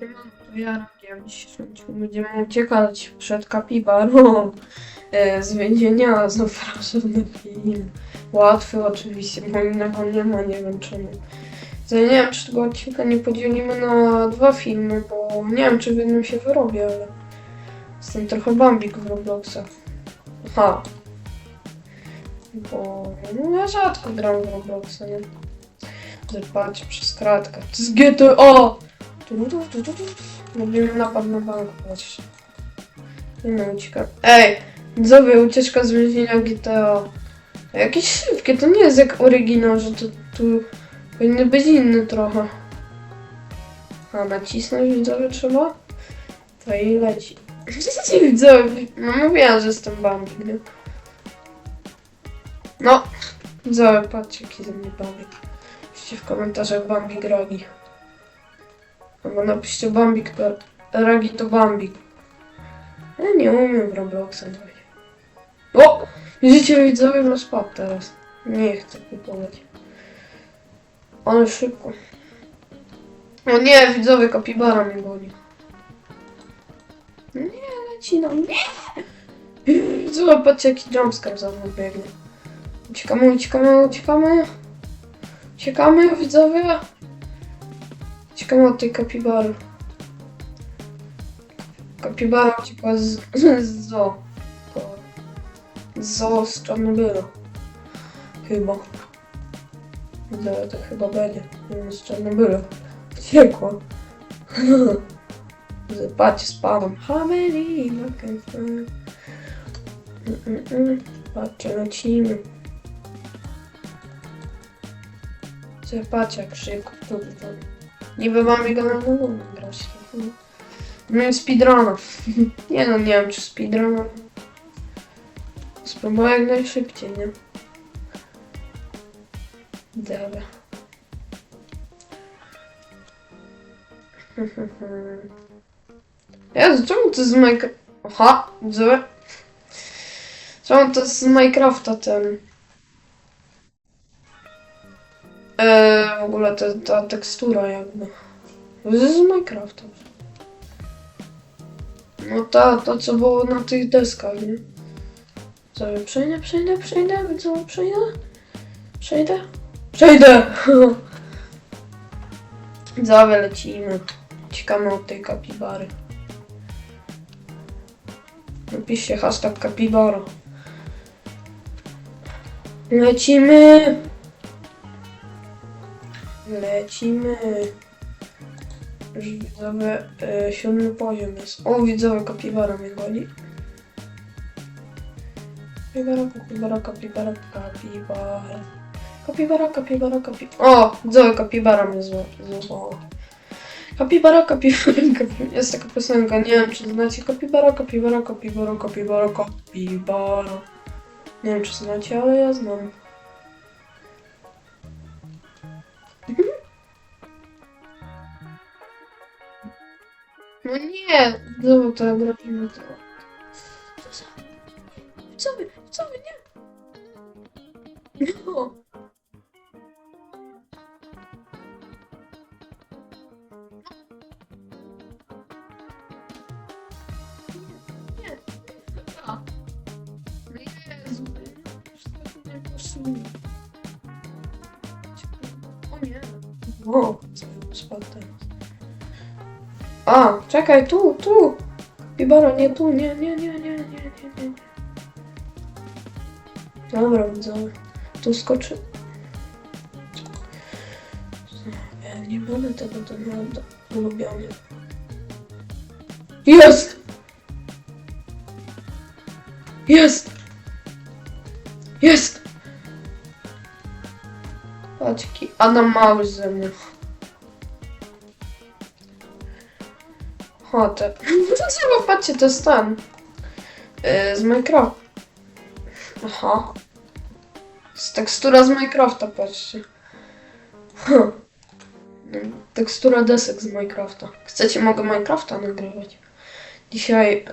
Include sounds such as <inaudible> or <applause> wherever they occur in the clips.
To ja rakiem dzisiejszym odcinku będziemy uciekać przed kapibarą <laughs> e, z więzienia. Zapraszam film. Łatwy oczywiście, bo innego nie ma, nie wiem czemu. Nie wiem, czy tego odcinka nie podzielimy na dwa filmy, bo nie wiem, czy w jednym się wyrobię, ale jestem trochę bambik w Robloxach. Aha. Bo no, ja rzadko gram w Robloxa, nie? Patrz przez kratkę. To jest GTA! Robimy napad na bank, patrzcie. Nie. Ej! Widzowie, ucieczka z więzienia GTA. Jakieś szybkie, to nie jest jak oryginał, że to tu powinny być inny trochę. A nacisnąć widzowie trzeba? To i leci. <laughs> widzowie, no mówiłam, że jestem bambik, nie? No, widzowie, patrzcie jaki ze mnie bambik. Piszcie w komentarzach bambik rogi. Albo napiszcie Bambik to... Ragi to Bambik. Ja nie umiem w Robloxa grać. O! Widzicie widzowie na spad teraz. Nie chcę kupować. Ale szybko. O nie, widzowie, kapibara mnie boli. Nie, leci nam. Nie! Widzowie, patrzcie jaki jumpscare za mną biegnie. Uciekamy, uciekamy, uciekamy. Uciekamy, widzowie. Uciekamy od tej kapibary. Kapibara uciekła z, z zoo. Z zoo z Czarnobyla. Chyba. Widzę, to chyba będzie. Z Czarnobyla. Uciekła. Patrzcie, look and find? Mm, mm, mm. Patrzcie, lecimy. Słuchaj, Patrz jak szybko to to. Niby mamy go na nową grać. No i speedruna. <laughs> Nie no, nie wiem czy speedruna. Spróbuję jak najszybciej, nie? Dobra. <laughs> Jezu, czemu to z Minecraft... Aha, złe. Czemu to z Minecrafta ten... Eee, w ogóle ta, ta tekstura jakby. Z Minecrafta. No ta, to co było na tych deskach, nie? Sobie przejdę, przejdę, przejdę, co, przejdę? Przejdę? Przejdę! <laughs> Zawe lecimy. Ciekamy od tej kapibary. Napiszcie hashtag kapibara. Lecimy! Lecimy. Już widzowie, e, siódmy poziom jest. O, widzowie, kapibara mnie goni. Kapibara, kapibara, kapibara, kapibara. Kapibara, kapibara, kapibara. O, widzowie, kapibara mnie zła- złapała. Kapibara, kapibara, <laughs> kapibara. Jest taka piosenka, nie wiem czy znacie. Kapibara, kapibara, kapibara, kapibara, kapibara. Nie wiem czy znacie, ale ja znam. No nie! To robimy to. Co za... Co wy? Co wy? Nie! No! No. O nie. Co spadł teraz. A, czekaj, tu, tu! Bibara, nie tu, nie, nie, nie, nie, nie, nie, nie. Dobra, widzowie. Tu skoczy. Ja nie będę tego downloada ulubiony. Jest! Jest! Jest! Patrz, jaki Adam mały ze mnie. Ochotę. To co, patrzcie, to jest ten. Yy, z Minecraft. Aha. Z tekstura z Minecrafta, patrzcie. Huh. Tekstura desek z Minecrafta. Chcecie, mogę Minecrafta nagrywać. Dzisiaj...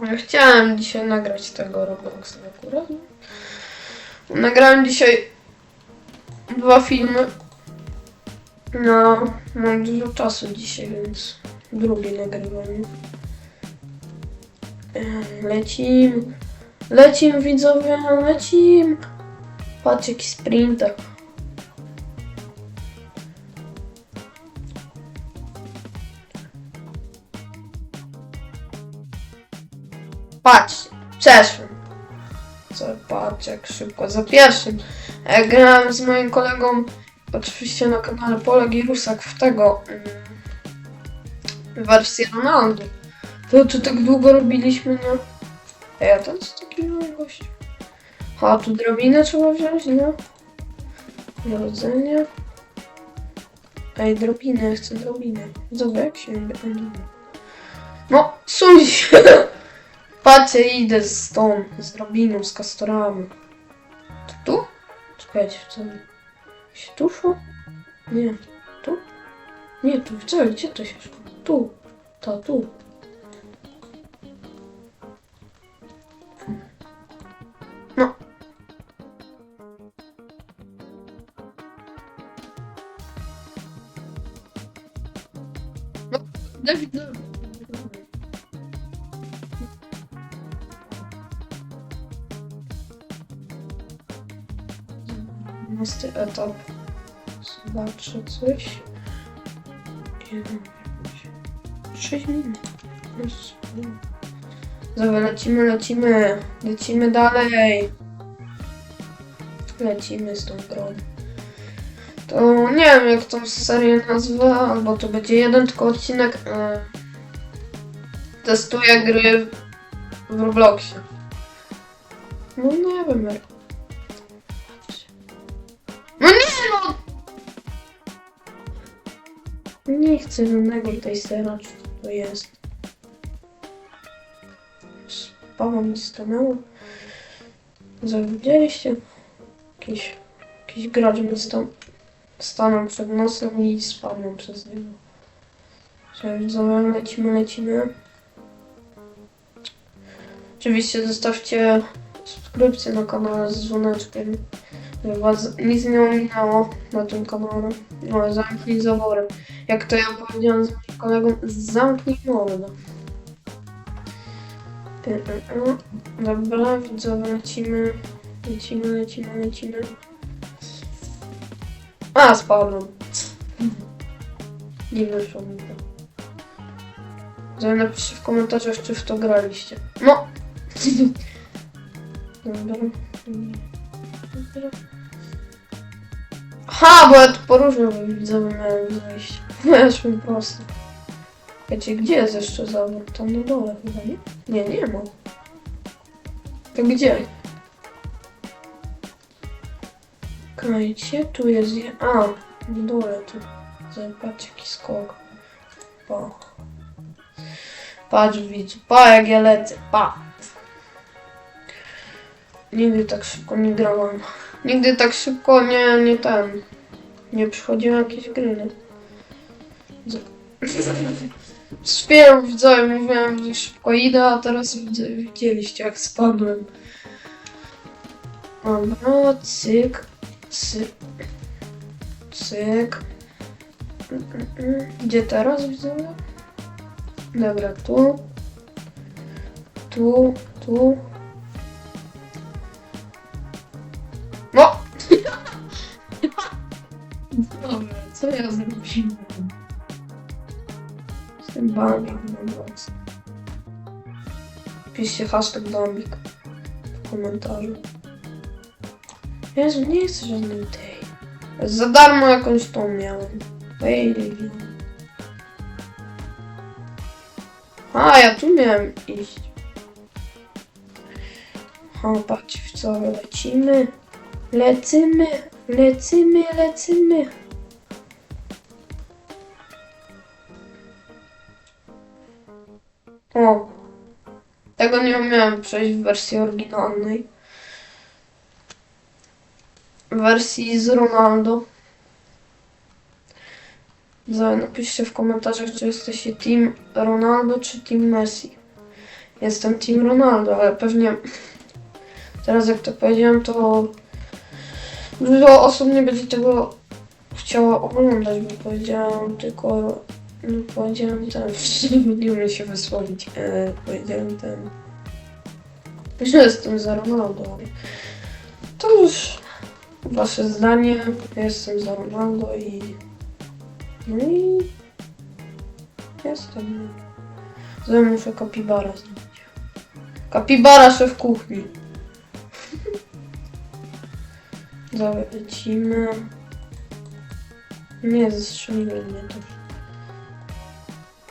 Yy... Ja chciałem dzisiaj nagrać tego Robloxa akurat. Nagrałem dzisiaj dwa filmy. No, mam dużo czasu dzisiaj, więc drugie nagrywanie. Lecim. Lecim widzowie, lecim. Patrz jaki sprinter. Patrz, przeszłem. Co, patrz jak szybko, za pierwszym. Ja grałem z moim kolegą, oczywiście na kanale Polek i Rusak w tego, mm, wersję Ronaldo. To, to tak długo robiliśmy? Ej, a to jest taki gość. A, tu drabinę trzeba wziąć, nie? Narodzenie. Ej, drobinę, chcę drobinę. Zobacz, jak się nie No, suń się! <laughs> Patrzcie, idę z tą, z drobiną, z kastorami. To tu? Czekajcie, co? Się tu szło? Nie. Tu? Nie, tu, co? Gdzie to się szło? Etap. Zobaczę coś. Jeden, Sześć minut. Jest. Dobra, lecimy, lecimy. Lecimy dalej. Lecimy z tą grą. To nie wiem jak tą serię nazwę, albo to będzie jeden tylko odcinek. E, testuję gry w Robloxie. No nie wiem jak. No nie no! Nie chcę żadnego tej sera, czy to jest. Spawa mi stanęło. Widzieliście? Jakiś, jakiś gracz mi stan, stanął przed nosem i spadłem przez niego. Cześć, lecimy, lecimy. Oczywiście zostawcie subskrypcję na kanale z dzwoneczkiem. Was nic nie ominęło na tym kanale. No, zamknij zaworem. Jak to ja powiedziałem z moim kolegą, zamknij mordę. Y, y. Dobra, widzowie, lecimy. Lecimy, lecimy, lecimy. A, spadłem. Nie wyszło mi to. Zaraz napiszcie w komentarzach, czy w to graliście. No! <laughs> Dobra. Dobra. Ha, bo ja tu poróżnię widzowie miałem zejść. <laughs> Weszłem prosto. Wiecie, gdzie jest jeszcze zawód? Tam na dole chyba, nie? Nie, nie ma. To gdzie? Kajcie, tu jest je... A, na dole tu. Zobacz jaki skok. Pa. Patrz widz, pa jak ja lecę, pa. Nigdy tak szybko nie grałem. Nigdy tak szybko nie, nie ten. Nie przychodziły jakieś gry, nie? <laughs> Wspieram widzowie, mówiłem, że szybko idę, a teraz widzę, widzieliście jak spadłem. Dobra, cyk, cyk, cyk. Mm. Gdzie teraz widzowie? Dobra, tu, tu, tu. Co ja zrobiłem? Jestem Bambik na noc. Piszcie hashtag Bambik w komentarzu. Jezu, nie chcę żadnej tej. Za darmo jakąś tą miałem. Ej, A, ja tu miałem iść. Patrz, w co lecimy. Lecimy, lecimy, lecimy. Tego nie umiałem przejść w wersji oryginalnej. W wersji z Ronaldo. Napiszcie w komentarzach, czy jesteście Team Ronaldo, czy Team Messi. Jestem Team Ronaldo, ale pewnie teraz jak to powiedziałem, to dużo osób nie będzie tego chciała oglądać, bo powiedziałam tylko... No, powiedziałam ten... <laughs> Nie umiem się wysłowić. E, powiedziałam ten... Że jestem za Ronaldo. To już wasze zdanie. Jestem za Ronaldo i... No i... Jestem. Zaraz muszę kapibara znaleźć. Kapibara szef kuchni. <laughs> Dobra, lecimy. Nie, zestrzeliłem mnie to.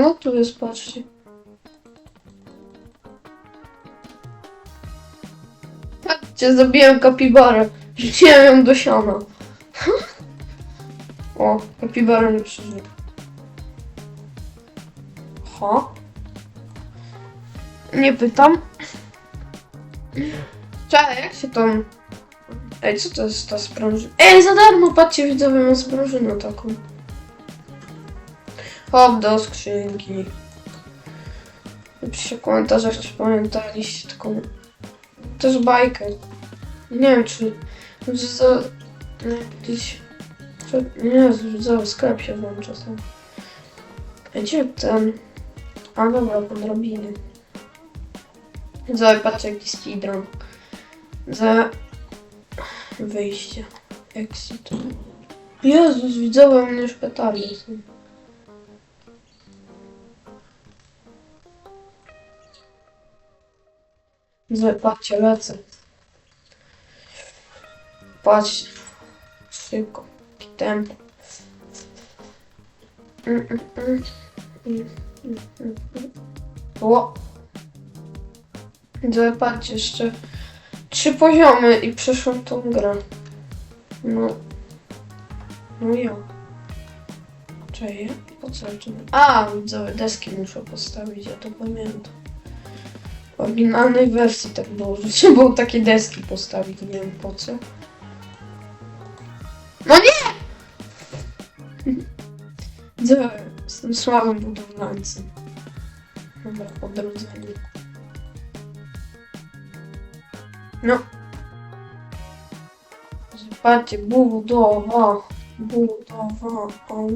Ona tu jest, patrzcie. Patrzcie, zabiłem kapibarę. Rzuciłem ją do siana. <laughs> O, kapibara nie przeżył. Aha. Nie pytam. Cześć, jak się tam... Ej, co to jest ta sprężyna? Ej, za darmo, patrzcie, widzowie, mam sprężynę taką. Hop, do skrzynki. Napiszcie w komentarzach, czy pamiętaliście taką... Też bajkę. Nie wiem, czy... za... Gdzieś... Czy... Nie, za sklep się włącza sam. Ej, Gdzie ten... A dobra, podrobiny. Zobacz, patrzcie, jaki speedrun. Za... Wyjście. Exit. Jezus, widziałem mnie szpitali. są. Zobacz, patrzcie, lecę. Patrz. Szybko. Tempo. Mm, mm, mm. Jeszcze trzy poziomy i przeszłam tą grę. No. No ja. Cześć, po co? A, widzowie, deski muszę postawić, ja to pamiętam. W oryginalnej wersji tak było, że trzeba było takie deski postawić, nie wiem po co. No nie! <laughs> Widzowie, jestem słabym budowlańcem. Dobra, odrodzenie. No. Zobaczcie, budowa. Budowa. Au.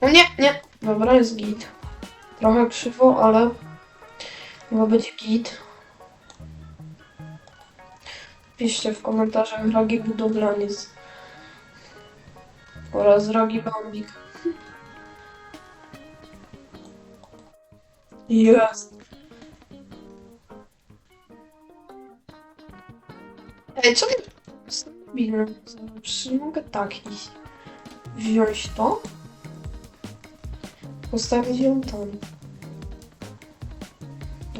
O nie, nie. Dobra, jest git. Trochę krzywo, ale chyba będzie git. Piszcie w komentarzach Rogi Budowlaniec. Oraz Rogi Bambik. Jest. Ej, co mi nie mogę tak iść? Wziąć to? Postawić ją tam.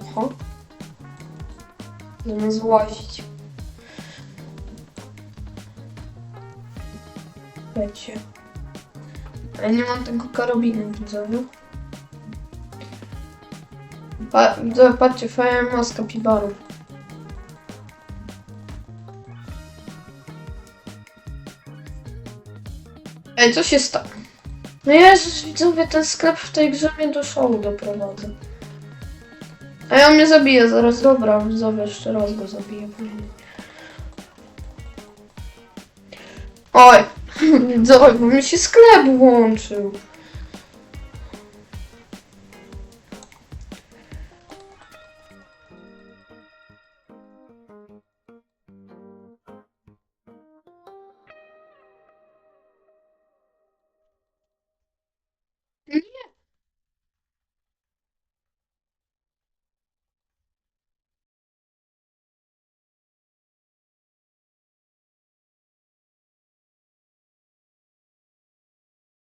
Aha. Zamiast łazić. Lecie. Ja nie mam tego karabinu, widzowie. Pa patrzcie, fajna maska pibarów. Ej, co się stało? No Jezus, widzowie, ten sklep w tej grze mnie do show doprowadza. A ja mnie zabije zaraz, dobra, widzowie, jeszcze raz go zabiję. Oj, <clears throat> widzowie, bo mi się sklep włączył.